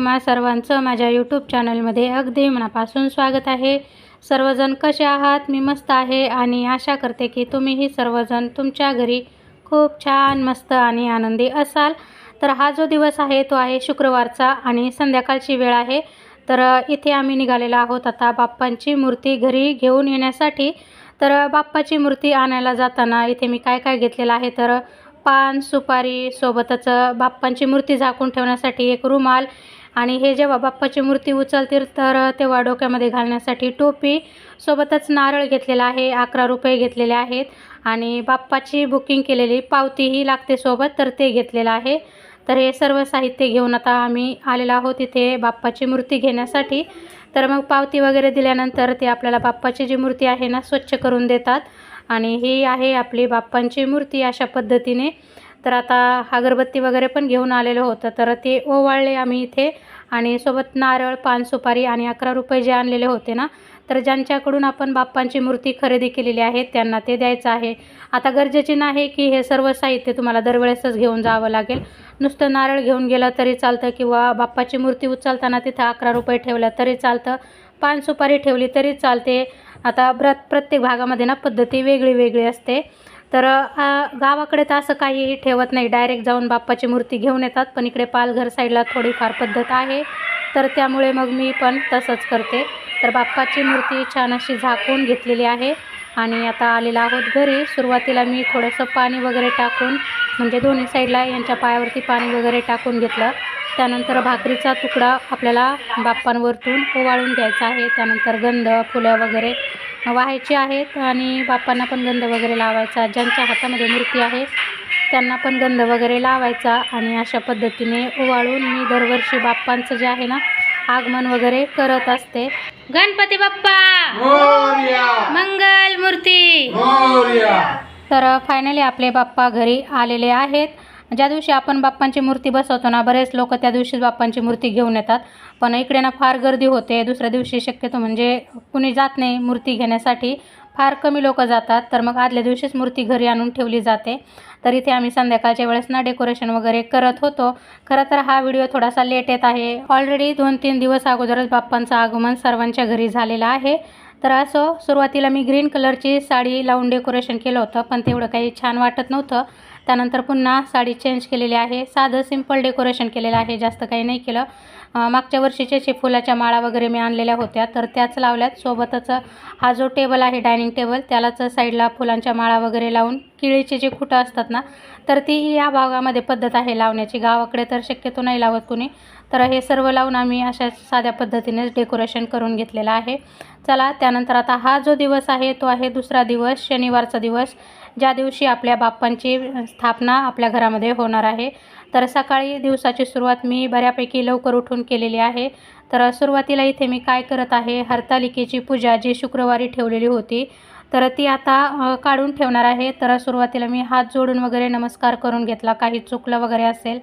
तुम्हा सर्वांचं माझ्या यूट्यूब चॅनलमध्ये अगदी मनापासून स्वागत आहे. सर्वजण कसे आहात? मी मस्त आहे आणि आशा करते की तुम्हीही सर्वजण तुमच्या घरी खूप छान मस्त आणि आनंदी असाल. तर हा जो दिवस आहे तो आहे शुक्रवारचा आणि संध्याकाळची वेळ आहे. तर इथे आम्ही निघालेलो आहोत आता बाप्पांची मूर्ती घरी घेऊन येण्यासाठी. तर बाप्पाची मूर्ती आणायला जाताना इथे मी काय काय घेतलेलं आहे? तर पान सुपारी सोबतच बाप्पांची मूर्ती झाकून ठेवण्यासाठी एक रुमाल आणि हे जेव्हा बाप्पाची मूर्ती उचलतील तर तेव्हा डोक्यामध्ये घालण्यासाठी टोपी सोबतच नारळ घेतलेला आहे अकरा रुपये घेतलेले आहेत. आणि बाप्पाची बुकिंग केलेली पावतीही लागते सोबत तर ते घेतलेलं आहे. तर हे सर्व साहित्य घेऊन आता आम्ही आलेलो आहोत इथे बाप्पाची मूर्ती घेण्यासाठी. तर मग पावती वगैरे दिल्यानंतर ते आपल्याला बाप्पाची जी मूर्ती आहे ना स्वच्छ करून देतात. आणि ही आहे आपली बाप्पांची मूर्ती अशा पद्धतीने. तर आता अगरबत्ती वगैरे पण घेऊन आलेलं होतं तर ते ओवाळले आम्ही इथे. आणि सोबत नारळ पान सुपारी आणि अकरा रुपये जे आणलेले होते ना तर ज्यांच्याकडून आपण बाप्पांची मूर्ती खरेदी केलेली आहे त्यांना ते द्यायचं आहे. आता गरजेचे नाही की हे सर्व साहित्य तुम्हाला दरवेळेसच घेऊन जावं लागेल. नुसतं नारळ घेऊन गेलं तरी चालतं किंवा बाप्पाची मूर्ती उचलताना तिथं अकरा रुपये ठेवलं तरी चालतं पान सुपारी ठेवली तरी चालते. आता प्र प्रत्येक भागामध्ये ना पद्धती वेगळी वेगळी असते. तर गावाकडे तर असं काहीही ठेवत नाही. डायरेक्ट जाऊन बाप्पाची मूर्ती घेऊन येतात पण इकडे पालघर साईडला थोडीफार पद्धत आहे. तर त्यामुळे मग मी पण तसंच करते. तर बाप्पाची मूर्ती छान अशी झाकून घेतलेली आहे आणि आता आलेला आहोत घरी. सुरुवातीला मी थोडंसं पाणी वगैरे टाकून म्हणजे दोन्ही साईडला यांच्या पायावरती पाणी वगैरे टाकून घेतलं. त्यानंतर भाकरीचा तुकडा आपल्याला बाप्पांवरतून ओवाळून घ्यायचा आहे. त्यानंतर गंध फुलं वगैरे वाहायची आहेत आणि बाप्पांना पण गंध वगैरे लावायचा. ज्यांच्या हातामध्ये मूर्ती आहे त्यांना पण गंध वगैरे लावायचा आणि अशा पद्धतीने ओवाळून मी दरवर्षी बाप्पांचं जे आहे ना आगमन वगैरे करत असते. गणपती बाप्पा! मंगल मूर्ती तर फायनली आपले बाप्पा घरी आलेले आहेत. ज्या दिवशी आपण बाप्पांची मूर्ती बसवतो ना बरेच लोक त्या दिवशीच बाप्पांची मूर्ती घेऊन येतात. पण इकडे ना फार गर्दी होते. दुसऱ्या दिवशी शक्यतो म्हणजे कुणी जात नाही मूर्ती घेण्यासाठी. फार कमी लोक जातात. तर मग आदल्या दिवशीच मूर्ती घरी आणून ठेवली जाते. तर इथे आम्ही संध्याकाळच्या वेळेस ना डेकोरेशन वगैरे करत होतो. खरं तर हा व्हिडिओ थोडासा लेट येत आहे. ऑलरेडी दोन तीन दिवस अगोदरच बाप्पांचं आगमन सर्वांच्या घरी झालेलं आहे. तर असो सुरुवातीला मी ग्रीन कलरची साडी लावून डेकोरेशन केलं होतं. पण तेवढं काही छान वाटत नव्हतं. त्यानंतर पुन्हा साडी चेंज केलेली आहे. साधं सिंपल डेकोरेशन केलेलं आहे. जास्त काही नाही केलं. मागच्या वर्षीचे जे फुलाच्या माळा वगैरे मी आणलेल्या होत्या. तर त्याच लावल्यात. सोबतच हा जो टेबल आहे डायनिंग टेबल त्यालाच साईडला फुलांच्या माळा वगैरे लावून केळीचे जे खुटं असतात ना तर ती या भागामध्ये पद्धत आहे लावण्याची. गावाकडे तर शक्यतो नाही लावत कुणी. तर हे सर्व लावून आम्ही अशा साध्या पद्धतीनेच डेकोरेशन करून घेतलेलं आहे. चला त्यानंतर आता हा जो दिवस आहे तो आहे दुसरा दिवस शनिवारचा दिवस. ज्या दिवशी आपल्या बाप्पांची स्थापना आपल्या घरामध्ये होणार आहे तर सकाळी दिवसाची सुरुवात मी बऱ्यापैकी लवकर उठून केलेली आहे. तर सुरुवातीला इथे मी काय करत आहे हरतालिकेची पूजा जी शुक्रवारी ठेवलेली होती तर ती आता काढून ठेवणार आहे. तर सुरुवातीला मी हात जोडून वगैरे नमस्कार करून घेतला. काही चुकलं वगैरे असेल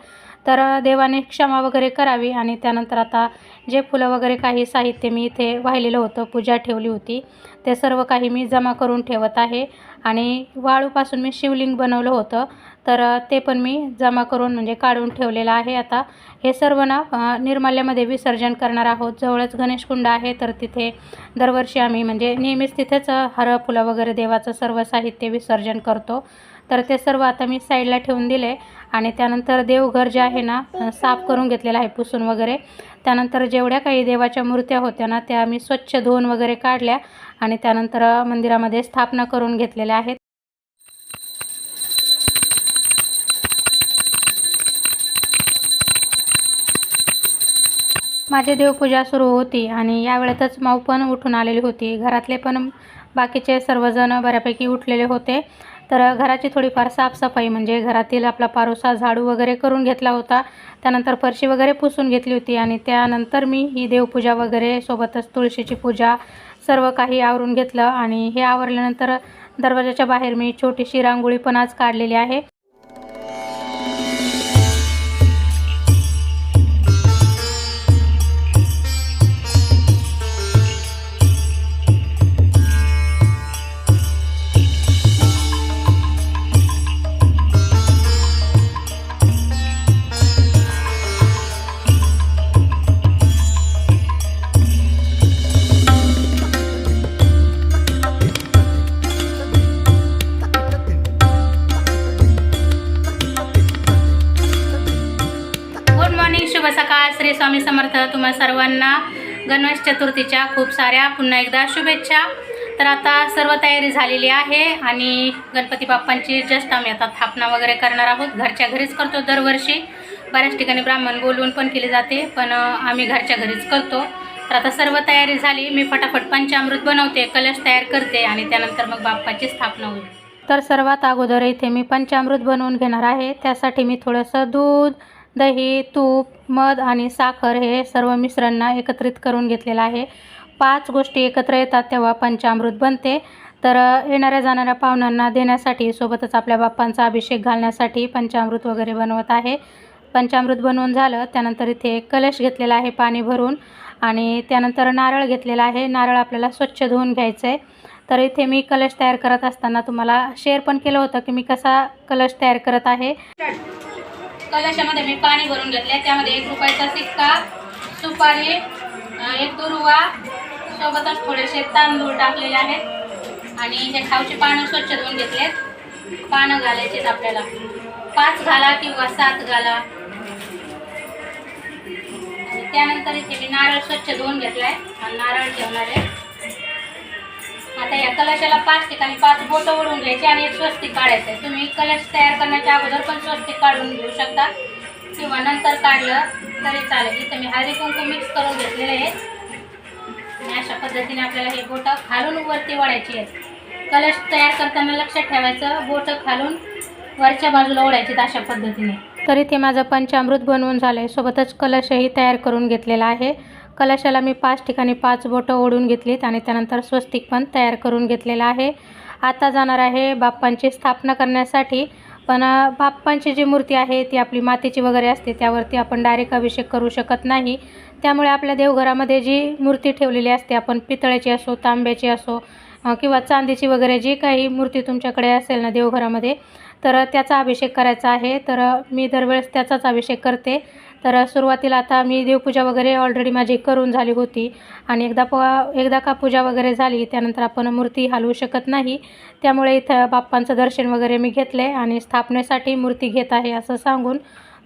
तर देवाने क्षमा वगैरे करावी आणि त्यानंतर आता जे फुलं वगैरे काही साहित्य मी इथे वाहिलेलं होतं पूजा ठेवली होती ते सर्व काही मी जमा करून ठेवत आहे. आणि वाळूपासून मी शिवलिंग बनवलं होतं तर ते पण मी जमा करून म्हणजे काढून ठेवलेलं आहे आता. हे सर्व ना निर्माल्यामध्ये विसर्जन करणार आहोत. जवळच गणेशकुंड आहे तर तिथे दरवर्षी आम्ही म्हणजे नेहमीच तिथेच हर फुलं वगैरे देवाचं सर्व साहित्य विसर्जन करतो. तर ते सर्व आता मी साईडला ठेवून दिले. आणि त्यानंतर देवघर जे आहे ना साफ करून घेतलेलं आहे पुसून वगैरे. त्यानंतर जेवढ्या काही देवाच्या मूर्त्या होत्या ना त्या मी स्वच्छ धुवून वगैरे काढल्या आणि त्यानंतर मंदिरामध्ये स्थापना करून घेतलेल्या आहेत. माझी देवपूजा सुरू होती आणि यावेळेतच माऊ पण उठून आलेली होती. घरातले पण बाकीचे सर्वजण बऱ्यापैकी उठलेले होते. तर घराची थोडीफार साफसफाई म्हणजे घरातील आपला पारोसा झाडू वगैरे करून घेतला होता. त्यानंतर फरशी वगैरे पुसून घेतली होती आणि त्यानंतर मी ही देवपूजा वगैरे सोबतच तुळशीची पूजा सर्व काही आवरून घेतलं. आणि हे आवरल्यानंतर दरवाजाच्या बाहेर मी छोटीशी रांगोळी पण आज काढलेली आहे. सर्वांना गणेश चतुर्थीच्या खूप साऱ्या पुन्हा एकदा शुभेच्छा. तर आता सर्व तयारी झालेली आहे आणि गणपती बाप्पांची जस्ट आम्ही आता स्थापना वगैरे करणार आहोत. घरच्या घरीच करतो दरवर्षी. बऱ्याच ठिकाणी ब्राह्मण बोलवून पण केली जाते पण आम्ही घरच्या घरीच करतो. तर आता सर्व तयारी झाली. मी फटाफट पंचामृत बनवते कलश तयार करते आणि त्यानंतर मग बाप्पाची स्थापना होईल. तर सर्वात अगोदर इथे मी पंचामृत बनवून घेणार आहे. त्यासाठी मी थोडंसं दूध दही तूप मध आणि साखर हे सर्व मिश्रणना एकत्रित करून घेतलेलं आहे. पाच गोष्टी एकत्र येतात तेव्हा पंचामृत बनते. तर येणाऱ्या जाणाऱ्या पाहुण्यांना देण्यासाठी सोबतच आपल्या बाप्पांचा अभिषेक घालण्यासाठी पंचामृत वगैरे बनवत आहे. पंचामृत बनवून झालं त्यानंतर इथे कलश घेतलेला आहे पाणी भरून आणि त्यानंतर नारळ घेतलेला आहे. नारळ आपल्याला स्वच्छ धुवून घ्यायचं आहे तर इथे मी कलश तयार करत असताना तुम्हाला शेअर पण केलं होतं की मी कसा कलश तयार करत आहे. कलशामध्ये मी पाणी भरून घेतले त्यामध्ये एक रुपयाचा सिक्का सुपारी एक दुर्वा सोबतच थोडेसे तांदूळ टाकलेले आहेत. आणि हे खाऊचे पानं स्वच्छ धुवून घेतलेत. पानं घालायचेत आपल्याला. पाच घाला किंवा सात घाला. त्यानंतर इथे मी नारळ स्वच्छ धुवून घेतला आहे नारळ ठेवणार आहे. आता या कलशाला पाच ठिकाणी पाच बोटं ओढून घ्यायची आणि एक स्वस्तिक काढायचं आहे तुम्ही कलश तयार करण्याच्या अगोदर पण स्वस्तिक काढून घेऊ शकता. किंवा नंतर काढलं तरी चालेल. इथे मी हळदी कुंकू मिक्स करून घेतलेले आहे. आणि अशा पद्धतीने आपल्याला हे बोटं खालून वरती ओढायची आहेत. कलश तयार करताना लक्षात ठेवायचं बोटं खालून वरच्या बाजूला ओढायची अशा पद्धतीने. तर इथे माझं पंचामृत बनवून झालं आहे सोबतच कलशही तयार करून घेतलेला आहे. कलशाला मी पाच ठिकाणी पाच बोटं ओढून घेतलीत आणि त्यानंतर स्वस्तिक पण तयार करून घेतलेलं आहे. आता जाणार आहे बाप्पांची स्थापना करण्यासाठी. पण बाप्पांची जी मूर्ती आहे ती आपली मातीची वगैरे असते त्यावरती आपण डायरेक्ट अभिषेक करू शकत नाही. त्यामुळे आपल्या देवघरामध्ये जी मूर्ती ठेवलेली असते आपण पितळ्याची असो तांब्याची असो किंवा चांदीची वगैरे जी काही मूर्ती तुमच्याकडे असेल ना देवघरामध्ये तर त्याचा अभिषेक करायचा आहे. तर मी दरवेळेस त्याचाच अभिषेक करते. तर सुरुवातीला आता मी देवपूजा वगैरे ऑलरेडी माझी करून झाली होती. आणि एकदा प एकदा का पूजा वगैरे झाली त्यानंतर आपण मूर्ती हलवू शकत नाही. त्यामुळे इथं बाप्पांचं दर्शन वगैरे मी घेतलं आहे आणि स्थापनेसाठी मूर्ती घेत आहे असं सांगून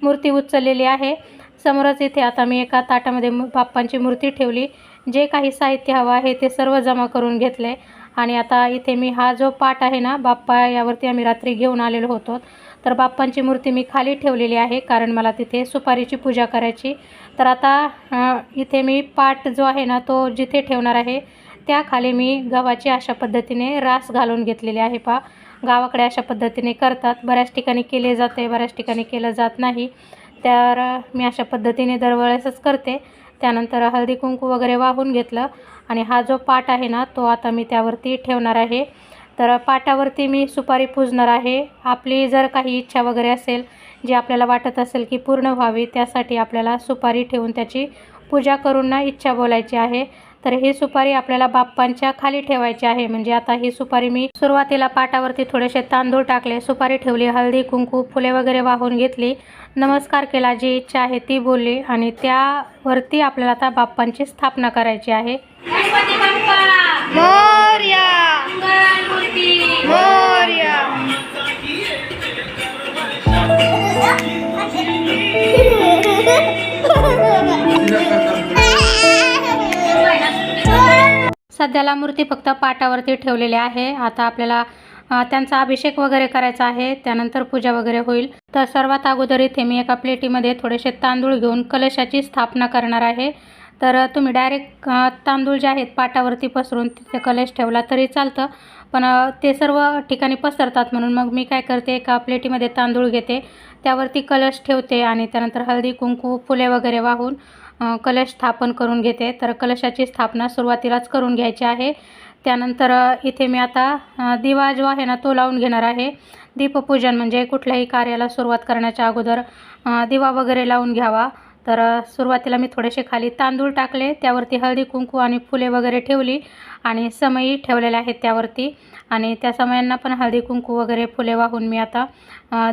मूर्ती उचललेली आहे. समोरच इथे आता मी एका ताटामध्ये बाप्पांची मूर्ती ठेवली. जे काही साहित्य हवं आहे ते सर्व जमा करून घेतले. आणि आता इथे मी हा जो पाट आहे ना बाप्पा यावरती आम्ही रात्री घेऊन आलेलो होतो. तर बाप्पांची मूर्ती मी खाली ठेवलेली आहे कारण मला तिथे सुपारीची पूजा करायची. तर आता इथे मी पाट जो आहे ना तो जिथे ठेवणार आहे त्याखाली मी गव्हाची अशा पद्धतीने रास घालून घेतलेली आहे पा गावाकडे अशा पद्धतीने करतात. बऱ्याच ठिकाणी केले जाते बऱ्याच ठिकाणी केलं जात नाही. तर मी अशा पद्धतीने दरवेळेसच करते. त्यानंतर हळदी कुंकू वगैरे वाहून घेतलं. आणि हा जो पाट आहे ना तो आता मी त्यावरती ठेवणार आहे. तर पाटावरती मी सुपारी पूजणार आहे. आपली जर काही इच्छा वगैरे असेल जी आपल्याला वाटत असेल की पूर्ण व्हावी त्यासाठी आपल्याला सुपारी ठेवून त्याची पूजा करून ना इच्छा बोलायची आहे. तर ही सुपारी आपल्याला बाप्पांच्या खाली ठेवायची आहे. म्हणजे आता ही सुपारी मी सुरुवातीला पाटावरती थोडेसे तांदूळ टाकले सुपारी ठेवली हळदी कुंकू फुले वगैरे वाहून घेतली. नमस्कार केला जी इच्छा आहे ती बोलली आणि त्यावरती आपल्याला आता बाप्पांची स्थापना करायची आहे. गणपती बाप्पा! मोर्या! सध्याला मूर्ती फक्त पाटावरती ठेवलेली आहे. आता आपल्याला त्यांचा अभिषेक वगैरे करायचा आहे. त्यानंतर पूजा वगैरे होईल. तर सर्वात अगोदर इथे मी एका प्लेटीमध्ये थोडेसे तांदूळ घेऊन कलशाची स्थापना करणार आहे. तर तुम्ही डायरेक्ट तांदूळ जे आहेत पाटावरती पसरून तिथे कलश ठेवला तरी चालतं. पण ते सर्व ठिकाणी पसरतात म्हणून मग मी काय करते एका प्लेटीमध्ये तांदूळ घेते. त्यावरती कलश ठेवते आणि त्यानंतर हळदी कुंकू फुले वगैरे वाहून कलश स्थापन करून घेते. तर कलशाची स्थापना सुरुवातीलाच करून घ्यायची आहे. त्यानंतर इथे मी आता दिवा जो आहे ना तो लावून घेणार आहे. दीपपूजन म्हणजे कुठल्याही कार्याला सुरुवात करण्याच्या अगोदर दिवा वगैरे लावून घ्यावा. तर सुरुवातीला मी थोडेसे खाली तांदूळ टाकले. त्यावरती हळदी कुंकू आणि फुले वगैरे ठेवली आणि समई ठेवलेल्या आहेत त्यावरती. आणि त्या समयांना पण हळदी कुंकू वगैरे फुले वाहून मी आता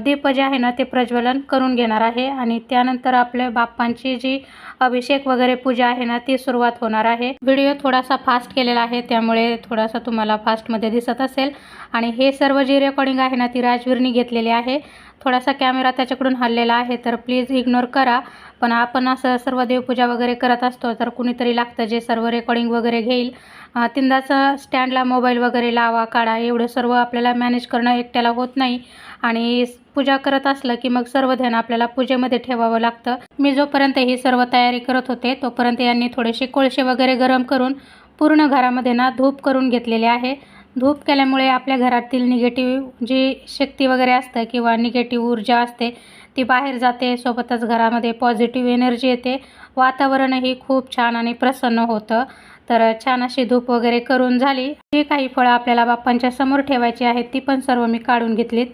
दीप जे आहे ना ते प्रज्वलन करून घेणार आहे. आणि त्यानंतर आपल्या बाप्पांची जी अभिषेक वगैरे पूजा आहे ना ती सुरुवात होणार आहे. व्हिडिओ थोडासा फास्ट केलेला आहे त्यामुळे थोडासा तुम्हाला फास्टमध्ये दिसत असेल. आणि हे सर्व जी रेकॉर्डिंग आहे ना ती राजवीरनी घेतलेली आहे. थोडासा कॅमेरा त्याच्याकडून हल्लेला आहे तर प्लीज इग्नोर करा. पण आपण असं सर्व देवपूजा वगैरे करत असतो तर कुणीतरी लागतं जे सर्व रेकॉर्डिंग वगैरे घेईल. अं, तीनदाचं स्टँडला मोबाईल वगैरे लावा काढा एवढं सर्व आपल्याला मॅनेज करणं एकट्याला होत नाही. आणि पूजा करत असलं की मग सर्व ध्यान आपल्याला पूजेमध्ये ठेवावं लागतं. मी जोपर्यंत ही सर्व तयारी करत होते तोपर्यंत यांनी थोडेसे कोळसे वगैरे गरम करून पूर्ण घरामध्ये ना धूप करून घेतलेले आहे. धूप केल्यामुळे आपल्या घरातील निगेटिव्ह जी शक्ती वगैरे असतं किंवा निगेटिव्ह ऊर्जा असते ती बाहेर जाते सोबतच घरामध्ये पॉझिटिव्ह एनर्जी येते. वातावरणही खूप छान आणि प्रसन्न होतं. तर छान अशी धूप वगैरे करून झाली. जी काही फळं आपल्याला बाप्पांच्या समोर ठेवायची आहेत ती पण सर्व मी काढून घेतलीत.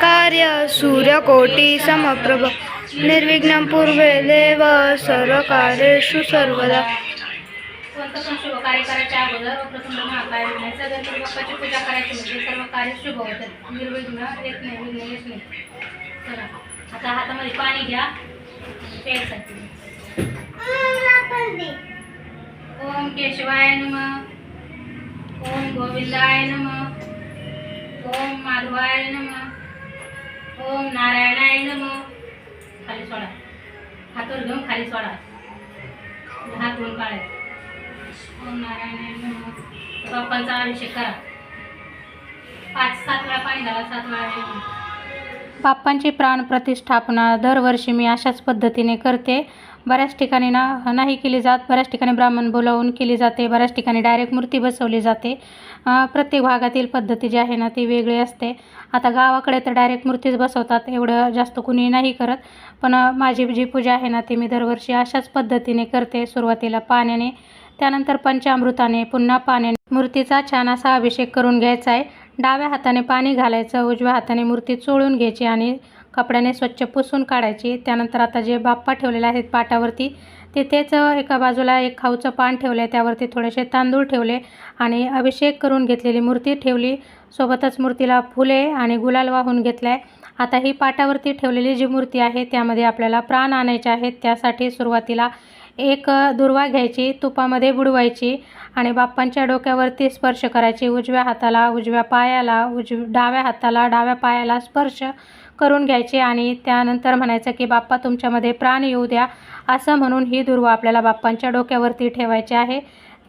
कार्य सूर्यकोटी समप्रभ निर्विघ्नं पूर्वे देव सर्वकार्येषु सर्वदा. कोणतं पण शुभ कार्य करायच्या अगोदर प्रथम महाकाय विघ्नाचं गणपती बाप्पाची पूजा करायची म्हणजे सर्व कार्य शुभ होतात निर्विघ्न येत नाही विघ्न येत नाही. चला आता हातामध्ये पाणी घ्या. प्यायसाठी. ओम केशवाय नम. ओम गोविंदाय नम. ओम माधवाय नम. ओम नारायणाय नम. खाली सोडा. हातवर घेऊन खाली सोडा. हात धुवून काळे ओम नारायणाय बाप्पांचा अभिषेक करा. पाच सात वेळा पाणी घाला सात वेळा बाप्पांची प्राण प्रतिष्ठापना दरवर्षी मी अशाच पद्धतीने करते. बऱ्याच ठिकाणी ना नाही केली जात बऱ्याच ठिकाणी ब्राह्मण बोलावून केली जाते बऱ्याच ठिकाणी डायरेक्ट मूर्ती बसवली जाते. प्रत्येक भागातील पद्धती जी आहे ना ती वेगळी असते. आता गावाकडे तर डायरेक्ट मूर्तीच बसवतात एवढं जास्त कुणी नाही करत. पण माझी जी पूजा आहे ना ती मी दरवर्षी अशाच पद्धतीने करते सुरुवातीला पाण्याने. त्यानंतर पंचामृताने पुन्हा पाण्याने. मूर्तीचा छान असा अभिषेक करून घ्यायचा आहे. डाव्या हाताने पाणी घालायचं उजव्या हाताने मूर्ती चोळून घ्यायची आणि कपड्याने स्वच्छ पुसून काढायची. त्यानंतर आता जे बाप्पा ठेवलेले आहेत पाटावरती तिथेच एका बाजूला एक खाऊचं पान ठेवले त्यावरती थोडेसे तांदूळ ठेवले आणि अभिषेक करून घेतलेली मूर्ती ठेवली. सोबतच मूर्तीला फुले आणि गुलाल वाहून घेतलाय. आता ही पाटावरती ठेवलेली जी मूर्ती आहे त्यामध्ये आपल्याला प्राण आणायचे आहेत. त्यासाठी सुरुवातीला एक दुर्वा घ्यायची तुपामध्ये बुडवायची आणि बाप्पांच्या डोक्यावरती स्पर्श करायची. उजव्या हाताला उजव्या पायाला उजव डाव्या हाताला डाव्या पायाला स्पर्श करून घ्यायचे आणि त्यानंतर म्हणायचं की बाप्पा तुमच्यामध्ये प्राण येऊ द्या. असं म्हणून ही दुर्वा आपल्याला बाप्पांच्या डोक्यावरती ठेवायची आहे.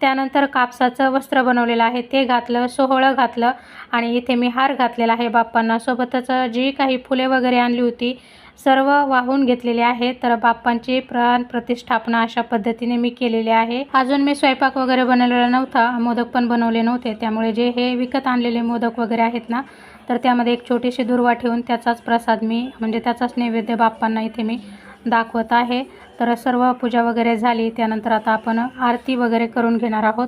त्यानंतर कापसाचं वस्त्र बनवलेलं आहे. ते घातलं सोहळं घातलं आणि इथे मी हार घातलेला आहे. बाप्पांना सोबतच जी काही फुले वगैरे आणली होती सर्व वाहून घेतलेले आहे. तर बाप्पांची प्राण प्रतिष्ठापना अशा पद्धतीने मी केलेली आहे. अजून मी स्वयंपाक वगैरे बनवलेला नव्हता. मोदक पण बनवले नव्हते. त्यामुळे जे हे विकत आणलेले मोदक वगैरे आहेत ना तर त्यामध्ये एक छोटीशी दुर्वा ठेवून त्याचाच प्रसाद मी म्हणजे त्याचाच नैवेद्य बाप्पांना इथे मी दाखवत आहे. तर सर्व पूजा वगैरे झाली. त्यानंतर आता आपण आरती वगैरे करून घेणार आहोत.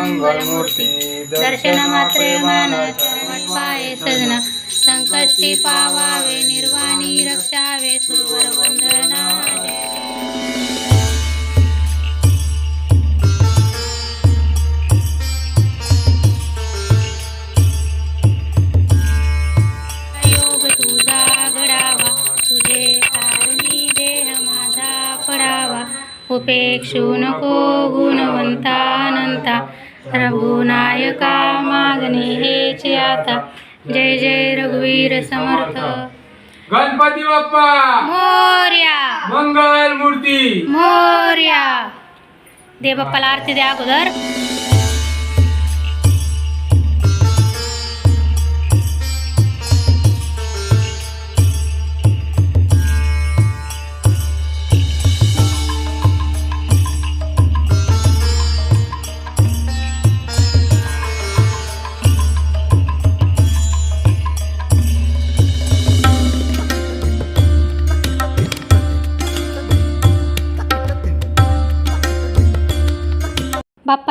मंगलमूर्ती दर्शन मात्रे मान चरण पाये सजना संकष्टी पावावे निर्वाणी रक्षावे सुरवर वंदना योग तुझा घडावा तुझे तारुणी देह माझा पडावा. उपेक्षू नको गुणवंतानंता रघुनायका मागणे हेचे आता. जय जय रघुवीर समर्थ. गणपती बाप्पा! मोर्या! मंगल मूर्ती! मोर्या! दे बाप्पाला आरती द्या अगोदर.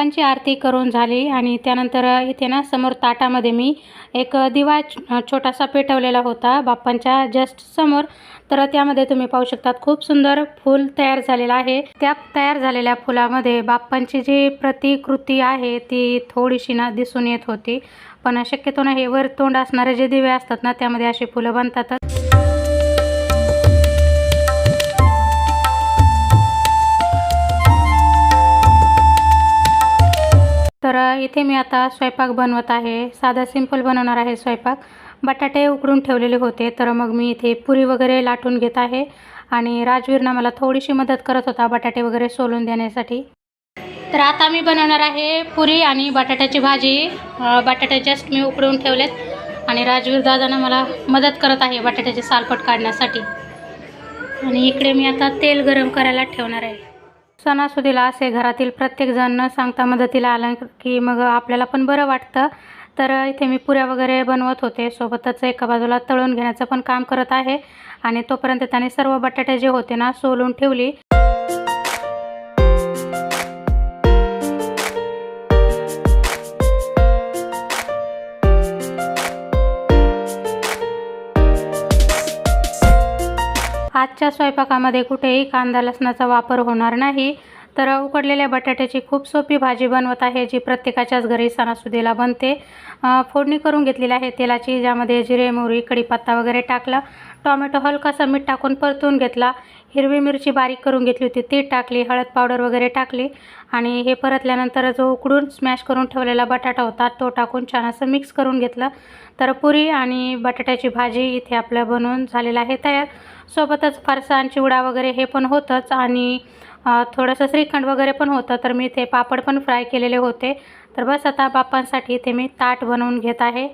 बाप्पांची आरती करून झाली आणि त्यानंतर इथे ना समोर ताटामध्ये मी एक दिवा छोटासा पेटवलेला होता बाप्पांच्या जस्ट समोर. तर त्यामध्ये तुम्ही पाहू शकतात खूप सुंदर फूल तयार झालेलं आहे. त्या तयार झालेल्या फुलामध्ये बाप्पांची जी प्रतिकृती आहे ती थोडीशी ना दिसून येत होती. पण शक्यतो ना हे वर तोंड असणारे जे दिवे असतात ना त्यामध्ये अशी फुलं बनतातच. तर इथे मी आता स्वयंपाक बनवत आहे. साधा सिंपल बनवणार आहे स्वयंपाक. बटाटे उकडून ठेवलेले होते तर मग मी इथे पुरी वगैरे लाटून घेत आहे. आणि राजवीरनं मला थोडीशी मदत करत होता बटाटे वगैरे सोलून देण्यासाठी. तर आता मी बनवणार आहे पुरी आणि बटाट्याची भाजी. बटाटे जस्ट मी उकडून ठेवलेत. आणि राजवीर दादानं मला मदत करत आहे बटाट्याचे सालपट काढण्यासाठी. आणि इकडे मी आता तेल गरम करायला ठेवणार आहे. सणासुदीला असे घरातील प्रत्येकजण न सांगता मदतीला आलं की मग आपल्याला पण बरं वाटतं. तर इथे मी पुऱ्या वगैरे बनवत होते. सोबतच एका बाजूला तळून घेण्याचं पण काम करत आहे. आणि तोपर्यंत त्याने सर्व बटाटे जे होते ना सोलून ठेवली. आजच्या स्वयंपाकामध्ये कुठेही कांदा लसणाचा वापर होणार नाही. तर उकडलेल्या बटाट्याची खूप सोपी भाजी बनवत आहे जी प्रत्येकाच्याच घरी सणासुदीला बनते. फोडणी करून घेतलेली आहे तेलाची ज्यामध्ये जिरे मोहरी कढीपत्ता वगैरे टाकला. टॉमॅटो हलकासा मीठ टाकून परतून घेतला. हिरवी मिरची बारीक करून घेतली होती ती टाकली. हळद पावडर वगैरे टाकली. आणि हे परतल्यानंतर जो उकडून स्मॅश करून ठेवलेला बटाटा होता तो टाकून छान असं मिक्स करून घेतलं. तर पुरी आणि बटाट्याची भाजी इथे आपलं बनवून झालेलं आहे तयार. सोबतच फरसाण चिवडा वगैरे हे पण होतंच. आणि थोडंसं श्रीखंड वगैरे पण होतं तर मी ते पापड पण फ्राय केलेले होते. तर बस आता बाप्पांसाठी इथे मी ताट बनवून घेत आहे.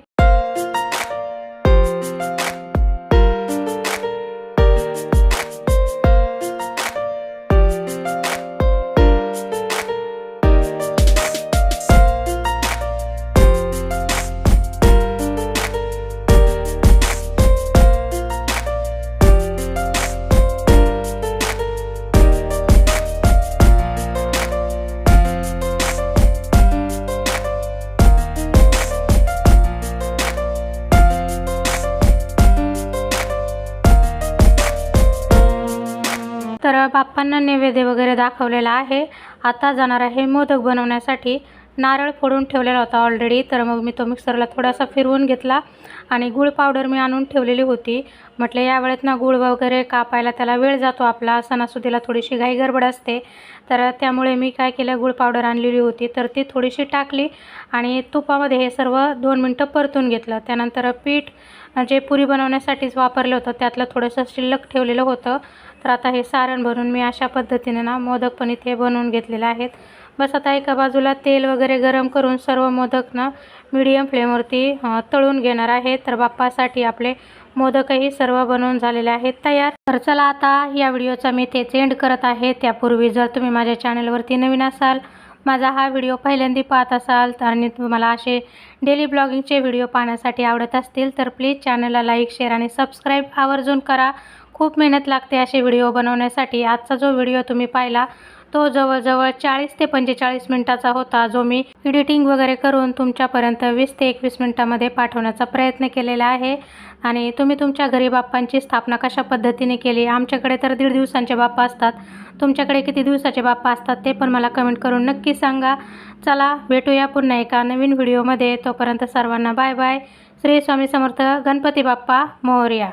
नैवेद्य वगैरे दाखवलेला आहे. आता जाणार आहे मोदक बनवण्यासाठी. नारळ फोडून ठेवलेला होता ऑलरेडी तर मग मी तो मिक्सरला थोडासा फिरवून घेतला आणि गुळ पावडर मी आणून ठेवलेली होती. म्हटलं या वेळेत ना गुळ वगैरे कापायला त्याला वेळ जातो आपला सणासुदीला थोडीशी घाई गडबड असते. तर त्यामुळे मी काय केलं गुळ पावडर आणलेली होती. तर ती थोडीशी टाकली आणि तुपामध्ये हे सर्व दोन मिनटं परतून घेतलं. त्यानंतर पीठ जे पुरी बनवण्यासाठीच वापरलं होतं त्यातलं थोडंसं शिल्लक ठेवलेलं होतं. तर आता हे सारण भरून मी अशा पद्धतीने ना मोदक पण इथे बनवून घेतलेले आहेत. बस आता एका बाजूला तेल वगैरे गरम करून सर्व मोदक ना मीडियम फ्लेमवरती तळून घेणार आहे. तर बाप्पासाठी आपले मोदकही सर्व बनवून झालेले आहेत. तयार. तर चला आता या व्हिडिओचा मी तेच एंड करत आहे. त्यापूर्वी जर तुम्ही माझ्या चॅनलवरती नवीन असाल माझा हा व्हिडिओ पहिल्यांदा पाहत असाल तर आणि तुम्हाला असे डेली ब्लॉगिंगचे व्हिडिओ पाहण्यासाठी आवडत असतील तर प्लीज चॅनलला लाईक शेअर आणि सबस्क्राईब आवर्जून करा. खूप मेहनत लागते असे व्हिडिओ बनवण्यासाठी. आजचा जो व्हिडिओ तुम्ही पाहिला तो जवळजवळ चाळीस ते पंचेचाळीस मिनटाचा होता जो मी एडिटिंग वगैरे करून तुमच्यापर्यंत वीस ते एकवीस मिनटामध्ये पाठवण्याचा प्रयत्न केलेला आहे. आणि तुम्ही तुमच्या घरी बाप्पांची स्थापना कशा पद्धतीने केली? आमच्याकडे तर दीड दिवसांचे बाप्पा असतात. तुमच्याकडे किती दिवसाचे बाप्पा असतात ते पण मला कमेंट करून नक्की सांगा. चला भेटूया पुन्हा एका नवीन व्हिडिओमध्ये. तोपर्यंत सर्वांना बाय बाय. श्री स्वामी समर्थ गणपती बाप्पा मोरया.